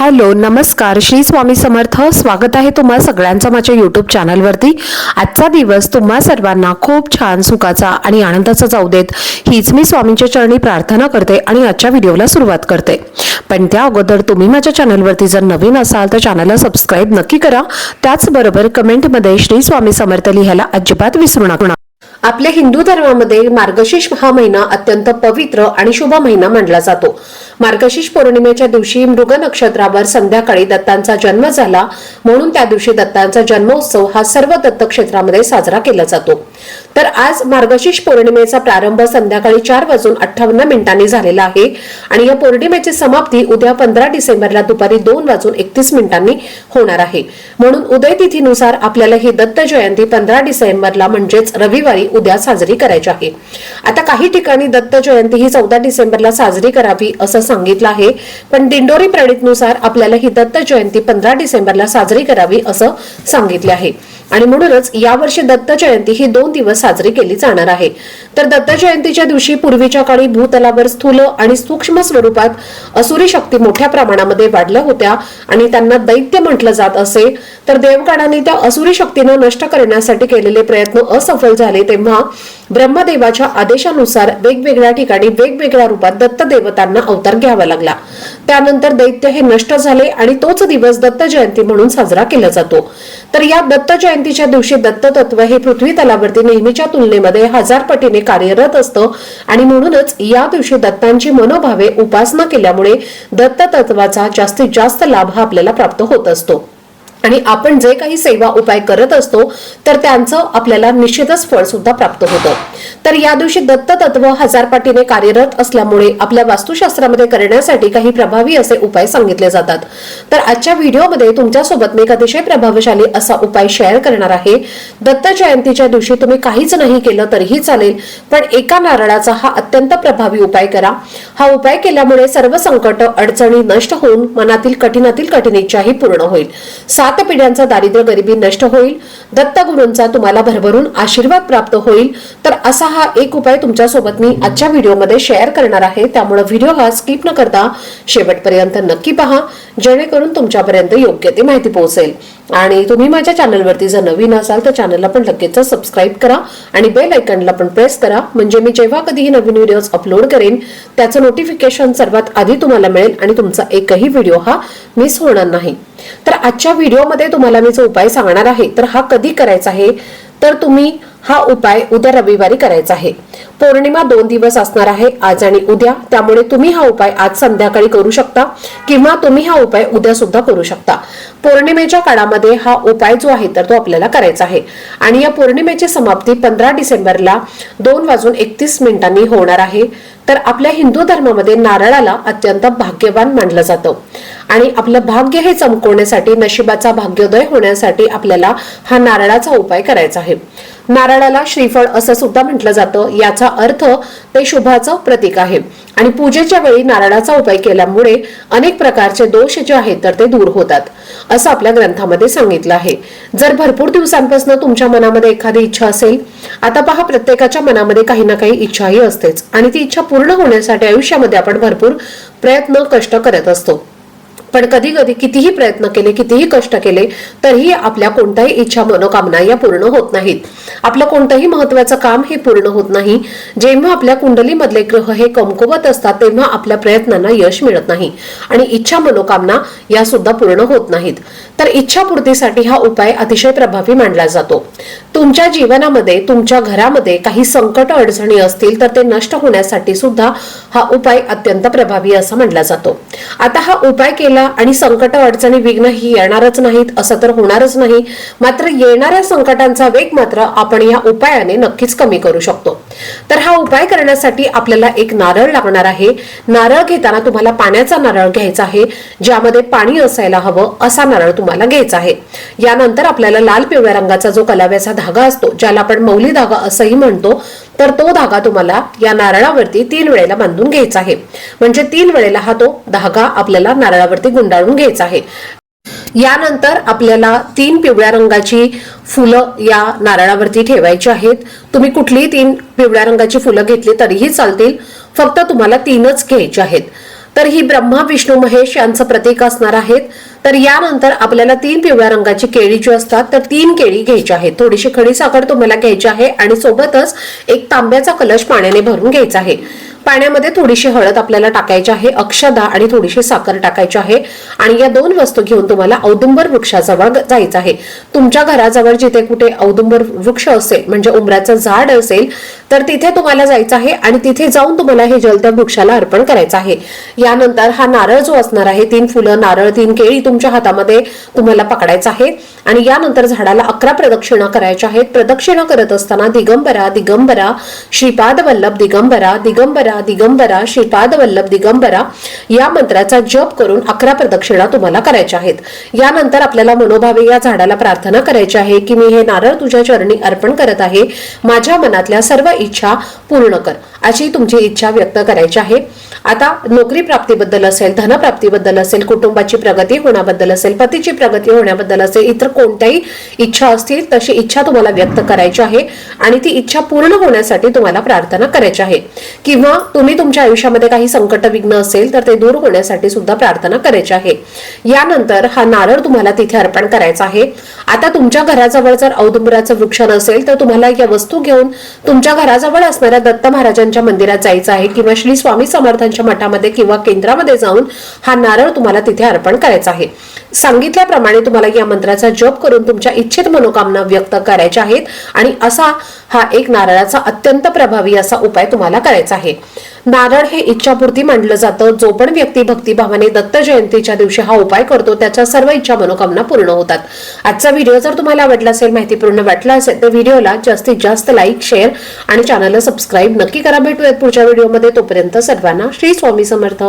Hello नमस्कार. श्री स्वामी समर्थ. स्वागत आहे तुम्हा सगळ्यांचं माझ्या यूट्यूब चॅनलवरती आजचा दिवस तुम्हा सर्वांना खूप छान सुखाचा आणि आनंदाचा जाऊ देत. हीच मी स्वामींच्या चरणी प्रार्थना करते आणि आजच्या व्हिडिओला सुरुवात करते. पण त्या अगोदर तुम्ही माझ्या चॅनलवरती जर नवीन असाल तर चॅनलला सबस्क्राईब नक्की करा. त्याचबरोबर कमेंटमध्ये श्री स्वामी समर्थ लिहायला अजिबात विसरू नका. आपल्या हिंदू धर्मामध्ये मार्गशीर्ष हा महिना अत्यंत पवित्र आणि शुभ महिना मानला जातो. मार्गशीर्ष पौर्णिमेच्या दिवशी मृग नक्षत्रावर संध्याकाळी दत्तांचा जन्म झाला. म्हणून त्या दिवशी दत्तांचा जन्मोत्सव हा सर्व दत्त क्षेत्रामध्ये साजरा केला जातो. तर आज मार्गशीर्ष पौर्णिमेचा प्रारंभ संध्याकाळी चार वाजून अठ्ठावन्न मिनिटांनी झालेला आहे. आणि या पौर्णिमेची समाप्ती उद्या पंधरा डिसेंबरला दुपारी दोन वाजून एकतीस मिनिटांनी होणार आहे. म्हणून उदय तिथीनुसार आपल्याला ही दत्त जयंती पंधरा डिसेंबरला म्हणजेच रविवारी उद्या साजरी करायची आहे. आता काही ठिकाणी दत्त जयंती ही चौदा डिसेंबरला साजरी करावी असं सांगितलं आहे. पण दिंडोरी प्रणितनुसार आपल्याला ही दत्त जयंती पंधरा डिसेंबरला साजरी करावी असं सांगितले आहे. आणि म्हणूनच यावर्षी दत्त जयंती ही दोन दिवस साजरी केली जाणार आहे. तर दत्त जयंतीच्या दिवशी पूर्वीच्या काळी भूतलावर स्थूल आणि सूक्ष्म स्वरूपात असुरी शक्ती मोठ्या प्रमाणामध्ये वाढल्या होत्या आणि त्यांना दैत्य म्हटलं जात असे. तर देवगणाने त्या असुरी शक्तीनं नष्ट करण्यासाठी केलेले प्रयत्न असफल झाले तेव्हा ब्रह्मदेवाच्या आदेशानुसार वेगवेगळ्या ठिकाणी वेगवेगळ्या रूपात दत्त देवतांना अवतार घ्यावा लागला. त्यानंतर दैत्य हे नष्ट झाले आणि तोच दिवस दत्त जयंती म्हणून साजरा केला जातो. तर या दत्त जयंतीच्या दिवशी दत्त तत्व हे पृथ्वी तलावरती नेहमीच्या तुलनेमध्ये हजार पटीने कार्यरत असतं आणि म्हणूनच या दिवशी दत्तांची मनोभावे उपासना केल्यामुळे दत्त तत्वाचा जास्तीत जास्त लाभ हा आपल्याला प्राप्त होत असतो. आणि आपण जे काही सेवा उपाय करत असतो तर त्यांचं आपल्याला निश्चितच फळ सुद्धा प्राप्त होतं. तर या दिवशी दत्त तत्व हजारपाटीने कार्यरत असल्यामुळे आपल्या वास्तुशास्त्रामध्ये करण्यासाठी काही प्रभावी असे उपाय सांगितले जातात. तर आजच्या व्हिडिओमध्ये तुमच्यासोबत मी एक अतिशय प्रभावशाली असा उपाय शेअर करणार आहे. दत्त जयंतीच्या दिवशी तुम्ही काहीच नाही केलं तरीही चालेल पण एका नारळाचा हा अत्यंत प्रभावी उपाय करा. हा उपाय केल्यामुळे सर्व संकट अडचणी नष्ट होऊन मनातील कठीणातील कठीण इच्छाही पूर्ण होईल. सात पिढ्यांचा दारिद्र्य गरिबी नष्ट होईल दत्तगुरूंचा तुम्हाला भरभरून आशीर्वाद प्राप्त होईल तर असा हा एक उपाय तुमच्यासोबत मी आजच्या व्हिडिओमध्ये शेअर करणार आहे. त्यामुळे व्हिडिओ हा स्किप न करता शेवटपर्यंत नक्की पहा जेणेकरून तुमच्यापर्यंत योग्य ती माहिती पोहोचेल. आणि तुम्ही माझ्या चॅनलवरती जर नवीन असाल तर चॅनलला पण लगेच सबस्क्राईब करा आणि बेल आयकनला पण प्रेस करा. म्हणजे मी जेव्हा कधीही नवीन व्हिडिओज अपलोड करेन त्याचं नोटिफिकेशन सर्वात आधी तुम्हाला मिळेल आणि तुमचा एकही व्हिडिओ हा मिस होणार नाही. तर आजच्या व्हिडिओमध्ये तुम्हाला मी जो उपाय सांगणार आहे तर हा कधी करायचा आहे? तर तुम्ही हा उपाय उद्या रविवारी करायचा आहे. पौर्णिमा दोन दिवस असणार आहे आज आणि उद्या. त्यामुळे तुम्ही हा उपाय आज संध्याकाळी करू शकता किंवा तुम्ही हा उपाय उद्या सुद्धा करू शकता. पौर्णिमेच्या काळामध्ये हा उपाय जो आहे तर तो आपल्याला करायचा आहे. आणि या पौर्णिमेची समाप्ती पंधरा डिसेंबरला दोन वाजून एकतीस मिनिटांनी होणार आहे. तर आपल्या हिंदू धर्मामध्ये नारळाला अत्यंत भाग्यवान मानलं जातं. आणि आपलं भाग्य हे चमकवण्यासाठी नशिबाचा भाग्योदय होण्यासाठी आपल्याला हा नारळाचा उपाय करायचा आहे. नारळाला श्रीफळ असं सुद्धा म्हटलं जातं. याचा अर्थ ते शुभाचं प्रतीक आहे. आणि पूजेच्या वेळी नारळाचा उपाय केल्यामुळे अनेक प्रकारचे दोष जे आहेत तर ते दूर होतात असं आपल्या ग्रंथामध्ये सांगितलं आहे. जर भरपूर दिवसांपासून तुमच्या मनामध्ये एखादी इच्छा असेल आता पहा प्रत्येकाच्या मनामध्ये काही ना काही इच्छाही असतेच. आणि ती इच्छा पूर्ण होण्यासाठी आयुष्यामध्ये आपण भरपूर प्रयत्न कष्ट करत असतो. पण कधी कधी कितीही प्रयत्न केले कितीही कष्ट केले तरीही आपल्या कोणत्याही इच्छा मनोकामना या पूर्ण होत नाहीत. आपलं कोणतंही महत्वाचं काम हे पूर्ण होत नाही. जेव्हा आपल्या कुंडलीमधले ग्रह हे कमकुवत असतात तेव्हा आपल्या प्रयत्नांना यश मिळत नाही. आणि इच्छा मनोकामना या सुद्धा पूर्ण होत नाहीत. तर इच्छापूर्तीसाठी हा उपाय अतिशय प्रभावी मानला जातो. तुमच्या जीवनामध्ये तुमच्या घरामध्ये काही संकट अडचणी असतील तर ते नष्ट होण्यासाठी सुद्धा हा उपाय अत्यंत प्रभावी असा मानला जातो. आता हा उपाय केला आणि संकट अडचणी विघ्न ही येणारच नाहीत असं तर होणारच नाही. मात्र येणाऱ्या संकटांचा वेग मात्र आपण या उपायाने नक्कीच कमी करू शकतो. तर हा उपाय करण्यासाठी आपल्याला एक नारळ लागणार आहे. नारळ घेताना तुम्हाला पाण्याचा नारळ घ्यायचा आहे ज्यामध्ये पाणी असायला हवं असा नारळ तुम्हाला घ्यायचा आहे. यानंतर आपल्याला लाल पिवळ्या रंगाचा जो कलाव्याचा धागा असतो ज्याला आपण मौली धागा असंही म्हणतो तर तो धागा तुम्हाला या नारळावरती तीन वेळेला बांधून घ्यायचा आहे. म्हणजे तीन वेळेला हा तो धागा आपल्याला नारळावरती गुंडाळून घ्यायचा आहे. यानंतर आपल्याला तीन पिवळ्या रंगाची फुलं या नारळावरती ठेवायची आहेत. तुम्ही कुठलीही तीन पिवळ्या रंगाची फुलं घेतली तरीही चालतील. फक्त तुम्हाला तीनच घ्यायची आहेत. तर ही ब्रह्मा विष्णू महेश यांचं प्रतीक असणार आहेत. तर यानंतर आपल्याला तीन पिवळ्या रंगाची केळी जी असतात तर तीन केळी घ्यायची आहे थोडीशी खडी साखर तुम्हाला घ्यायची आहे आणि सोबतच एक तांब्याचा कलश पाण्याने भरून घ्यायचा आहे. पाण्यामध्ये थोडीशी हळद आपल्याला टाकायची आहे अक्षदा आणि थोडीशी साखर टाकायची आहे. आणि या दोन वस्तू घेऊन तुम्हाला औदुंबर वृक्षाजवळ जायचं आहे. तुमच्या घराजवळ जिथे कुठे औदुंबर वृक्ष असेल म्हणजे उमराचं झाड असेल तर तिथे तुम्हाला जायचं आहे आणि तिथे जाऊन तुम्हाला हे जल त्या वृक्षाला अर्पण करायचं आहे. यानंतर हा नारळ जो असणार आहे तीन फुलं नारळ तीन केळी तुमच्या हातामध्ये तुम्हाला पकडायचं आहे. आणि यानंतर झाडाला अकरा प्रदक्षिणा करायच्या आहेत. प्रदक्षिणा करत असताना दिगंबरा दिगंबरा श्रीपाद वल्लभ दिगंबरा दिगंबरा दिगंबरा श्रीपाद वल्लभ दिगंबरा या मंत्राचा जप करून अकरा प्रदक्षिणा तुम्हाला करायच्या आहेत. यानंतर आपल्याला मनोभावे या झाडाला प्रार्थना करायची आहे की मी हे नारळ तुझ्या चरणी अर्पण करत आहे. माझ्या मनातल्या सर्व इच्छा पूर्ण कर. अशी तुमची इच्छा व्यक्त करायची आहे. आता नोकरी प्राप्तीबद्दल असेल धनप्राप्तीबद्दल असेल कुटुंबाची प्रगती होण्याबद्दल असेल पतीची प्रगती होण्याबद्दल असेल इतर कोणत्याही इच्छा असतील तशी इच्छा तुम्हाला व्यक्त करायची आहे आणि ती इच्छा पूर्ण होण्यासाठी तुम्हाला प्रार्थना करायची आहे. किंवा तुम्ही तुमच्या आयुष्यामध्ये काही संकट विघ्न असेल तर ते दूर होण्यासाठी सुद्धा प्रार्थना करायची आहे. यानंतर हा नारळ तुम्हाला तिथे अर्पण करायचा आहे. आता तुमच्या घराजवळ जर औदुंबराचं वृक्ष नसेल तर तुम्हाला या वस्तू घेऊन तुमच्या घराजवळ असणाऱ्या दत्त महाराजांच्या मंदिरात जायचं आहे किंवा श्री स्वामी समर्थांच्या मठामध्ये किंवा केंद्रामध्ये जाऊन हा नारळ तुम्हाला तिथे अर्पण करायचा आहे. सांगितल्याप्रमाणे तुम्हाला या मंत्राचा जप करून तुमच्या इच्छित मनोकामना व्यक्त करायच्या आहेत आणि असा हा एक नारळाचा अत्यंत प्रभावी असा उपाय तुम्हाला करायचा आहे. नारळ हे इच्छापूर्ती मांडलं जातं. जो पण व्यक्ती भक्तिभावाने दत्त जयंतीच्या दिवशी हा उपाय करतो त्याच्या सर्व इच्छा मनोकामना पूर्ण होतात. आजचा व्हिडिओ जर तुम्हाला आवडला असेल माहितीपूर्ण वाटला असेल तर व्हिडिओला जास्तीत जास्त लाईक शेअर आणि चॅनलला सबस्क्राईब नक्की करा. भेटूयात पुढच्या व्हिडिओमध्ये. तोपर्यंत सर्वांना श्री स्वामी समर्थ.